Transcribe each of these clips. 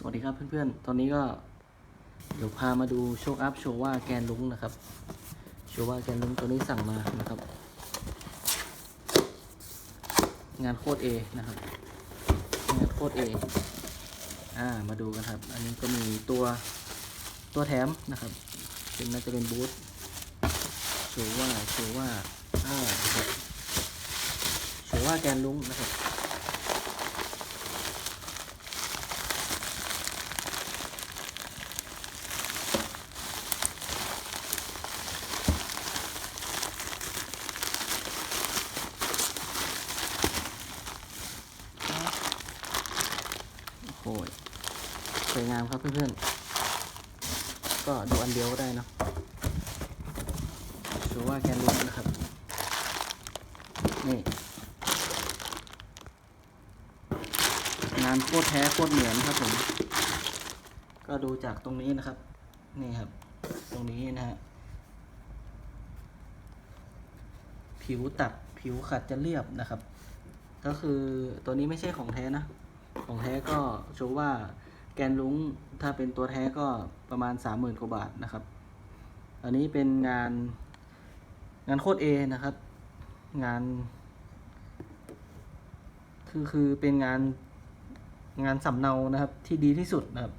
สวัสดีครับเพื่อนๆ ตอนนี้ก็เดี๋ยวพามาดูโชคอัพโชว่าแกนลุงนะครับ โชว่าแกนลุงตัวนี้สั่งมานะครับ งานโคตรเอนะครับ งานโคตรเออ่า มาดูกันครับ อันนี้ก็มีตัวตัวแถมนะครับ เป็นน่าจะเป็นบูธโชว่าโชว่าอ่าโชว่าแกนลุงนะครับ โอ้โหสวยงามครับเพื่อนๆ ก็ดูอันเดียวก็ได้เนะดูว่าแกนลุกนะครับ นี่ งานโคตรแท้โคตรเหมือนครับผม ก็ดูจากตรงนี้นะครับ นี่ครับ ตรงนี้นะฮะ ผิวตัดผิวขัดจะเรียบนะครับ ก็คือตัวนี้ไม่ใช่ของแท้นะ ของแท้ก็โชว์ว่าแกนลุงถ้าเป็นตัวแท้ก็ประมาณสามหมื่นกว่าบาทนะครับ อันนี้เป็นงานงานโคตรเอนะครับ งาน คือคือเป็นงานงานสำเนานะครับที่ดีที่สุดนะครับ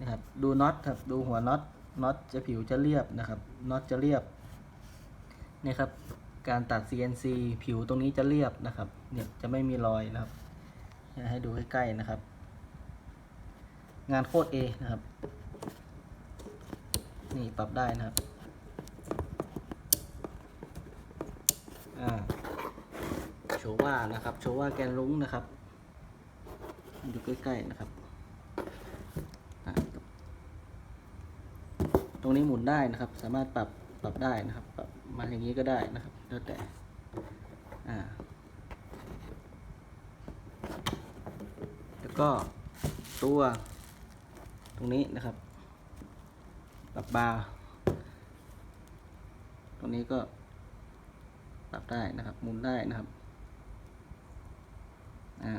นะครับ ดูน็อตครับดูหัวน็อตน็อตจะผิวจะเรียบนะครับน็อตจะเรียบนี่ครับ การตัด CNC ผิวตรงนี้จะเรียบนะครับ เนี่ยจะไม่มีรอยนะครับ ให้ดูใกล้ๆนะครับ งานโคตรเอนะครับ นี่ปรับได้นะครับ อ่า โชว่านะครับ โชว่าแกนลุ้งนะครับ ดูใกล้ๆนะครับตรงนี้หมุนได้นะครับ สามารถปรับปรับได้นะครับ ปรับมาอย่างนี้ก็ได้นะครับ แล้วแต่ อ่า แล้ว ก็ตัวตรงนี้นะครับปรับบาร์ตรงนี้ก็ปรับได้นะครับหมุนได้นะครับอ่า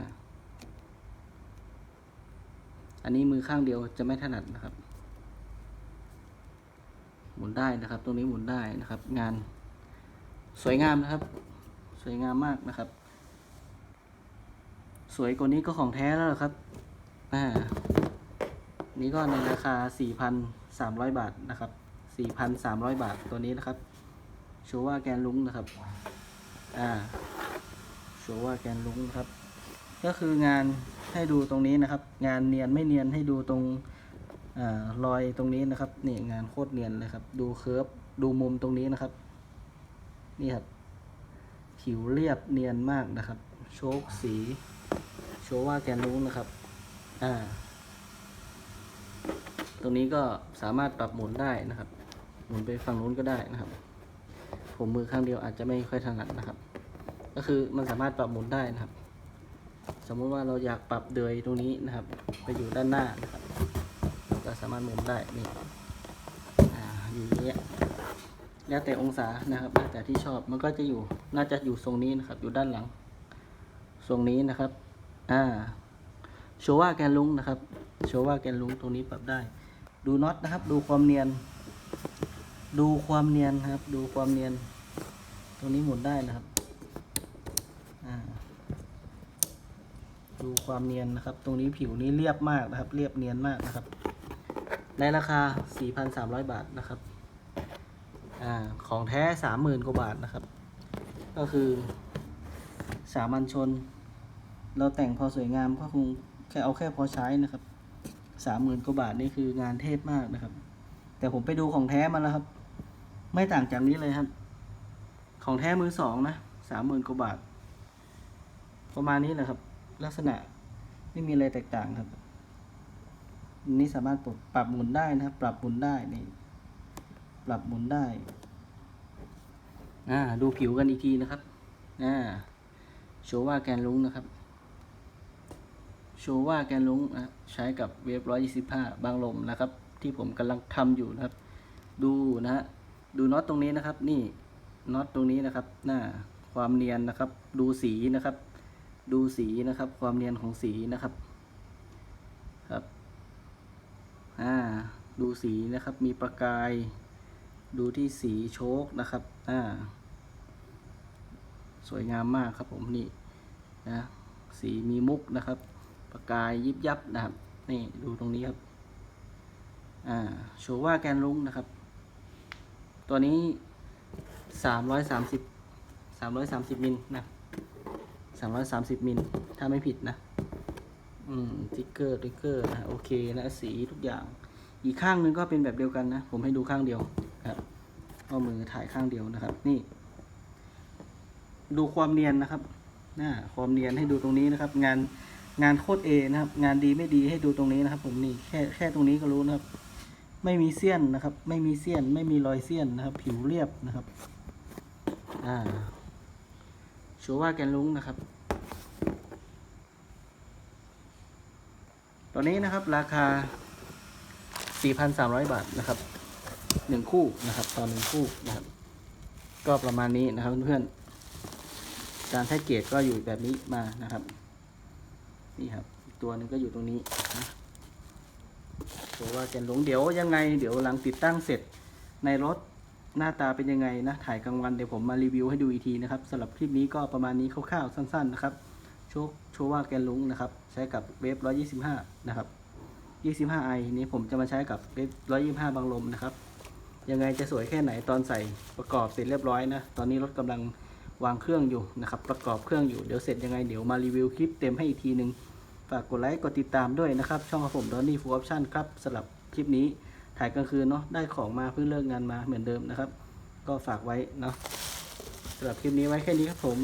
อันนี้มือข้างเดียวจะไม่ถนัดนะครับ หมุนได้นะครับ ตรงนี้หมุนได้นะครับ งานสวยงามนะครับ สวยงามมากนะครับ วยกว่านี้ก็ของแท้แล้วหรอครับอ่านี่ก็ในราคา 4,300 บาทนะครับ 4,300 บาทตัวนี้นะครับโชว่าแกนลุงนะครับ อ่าโชว่าแกนลุงนะครับ ก็คืองานให้ดูตรงนี้นะครับ งานเนียนไม่เนียนให้ดูตรงอรอยตรงนี้นะครับนี่งานโคตรเนียนเลยครับ ดูเคิร์ฟดูมุมตรงนี้นะครับ นี่ครับ ผิวเรียบเนียนมากนะครับ โชคสี ชว์ว่าแกนรู้นะครับ อ่า ตรงนี้ก็สามารถปรับหมุนได้นะครับ หมุนไปฝั่งนู้นก็ได้นะครับ ผมมือข้างเดียวอาจจะไม่ค่อยถนัดนะครับ ก็คือมันสามารถปรับหมุนได้นะครับ สมมุติว่าเราอยากปรับเดยตรงนี้นะครับ ไปอยู่ด้านหน้านะครับ ก็สามารถหมุนได้นี่อ่าอยู่อย่างเงี้ยแล้วแต่องศานะครับแล้วแต่ที่ชอบมันก็จะอยู่น่าจะอยู่ทรงนี้นะครับ อยู่ด้านหลัง ทรงนี้นะครับ อ่าโชว่าแกนลุงนะครับโชว่าแกนลุงตรงนี้ปรับได้ ดูน็อตนะครับ ดูความเนียน ดูความเนียนครับ ดูความเนียน ตรงนี้หมุนได้นะครับดูความเนียนนะครับ ตรงนี้ผิวนี้เรียบมากนะครับ เรียบเนียนมากนะครับ ในราคา 4,300 บาทนะครับอของแท้ 30,000 กว่าบาทนะครับ ก็คือสามัญชน เราแต่งพอสวยงามก็คงแค่เอาแค่พอใช้นะครับสามหมื่นกว่าบาทนี่คืองานเทพมากนะครับ แต่ผมไปดูของแท้มาแล้วครับ ไม่ต่างจากนี้เลยครับ ของแท้มือสองนะสามหมื่นกว่าบาท ประมาณนี้แหละครับ ลักษณะไม่มีอะไรแตกต่างครับนนี่สามารถปรับปรับหมุนได้นะครับ ปรับหมุนได้นี่ ปรับหมุนได้อ่าดูผิวกันอีกทีนะครับอ่าโชว่าแกนลุงนะครับ โชว่าแกนลุงนะใช้กับเวฟร้อยยี่สิบห้าบางลมนะครับ ที่ผมกำลังทำอยู่นะครับ ดูนะฮะดูน็อตตรงนี้นะครับ นี่น็อตตรงนี้นะครับ หน้าความเนียนนะครับ ดูสีนะครับ ดูสีนะครับ ความเนียนของสีนะครับอ่าดูสีนะครับ มีประกาย ดูที่สีโชคนะครับอ่าสวยงามมากครับผมนี่นะสีมีมุกนะครับ ประกายยิบยับนะครับ นี่ดูตรงนี้ครับ อ่าโชว่าแกนลุงนะครับ ตัวนี้สามร้อยสามสิบสามร้อยสามสิบมิลนะสามร้อยสามสิบมิล ถ้าไม่ผิดนะ อืมติ๊กเกอร์ติ๊กเกอร์นะ โอเคนะ สีทุกอย่าง อีกข้างนึงก็เป็นแบบเดียวกันนะ ผมให้ดูข้างเดียวครับเอามือถ่ายข้างเดียวนะครับ นี่ ดูความเนียนนะครับนะความเนียนให้ดูตรงนี้นะครับ งาน งานโคตรเอนะครับ งานดีไม่ดีให้ดูตรงนี้นะครับ ผมนี่แค่แค่ตรงนี้ก็รู้นะครับ ไม่มีเสี้ยนนะครับ ไม่มีเสี้ยน ไม่มีรอยเสี้ยนนะครับ ผิวเรียบนะครับ อ่าโชว่าแกนลุงนะครับ ตอนนี้นะครับราคา 4,300 บาทนะครับหนึ่งคู่นะครับตอนหนึ่งคู่นะครับ ก็ประมาณนี้นะครับเพื่อนๆการแพ็กเกจก็อยู่แบบนี้มานะครับ นี่ครับตัวนึงก็อยู่ตรงนี้นะโชว่าแกนลุงเดี๋ยวยังไง เดี๋ยวหลังติดตั้งเสร็จในรถหน้าตาเป็นยังไงนะ ถ่ายกลางวันเดี๋ยวผมมารีวิวให้ดูอีกทีนะครับสำหรับคลิปนี้ก็ประมาณนี้คร่าวๆสั้นๆนะครับโชคโชว่าแกนลุงนะครับ ใช้กับเวฟ125 นะครับ 25i นี้ผมจะมาใช้กับเวฟ125 บางลมนะครับ ยังไงจะสวยแค่ไหนตอนใส่ประกอบเสร็จเรียบร้อยนะ ตอนนี้รถกำลังวางเครื่องอยู่นะครับ ประกอบเครื่องอยู่ เดี๋ยวเสร็จยังไงเดี๋ยวมารีวิวคลิปเต็มให้อีกทีหนึ่ง ฝากกดไลค์กดติดตามด้วยนะครับ ช่องของผมดอนนี่ฟูออปชั่นครับสำหรับคลิปนี้ถ่ายกลางคืนเนาะได้ของมาเพิ่งเลิกงานมาเหมือนเดิมนะครับ ก็ฝากไว้เนาะสำหรับคลิปนี้ไว้แค่นี้ครับผม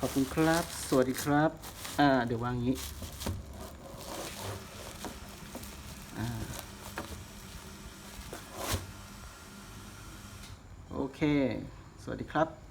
ขอบคุณครับ สวัสดีครับ อ่า เดี๋ยววางงนี้อ่าโอเค สวัสดีครับ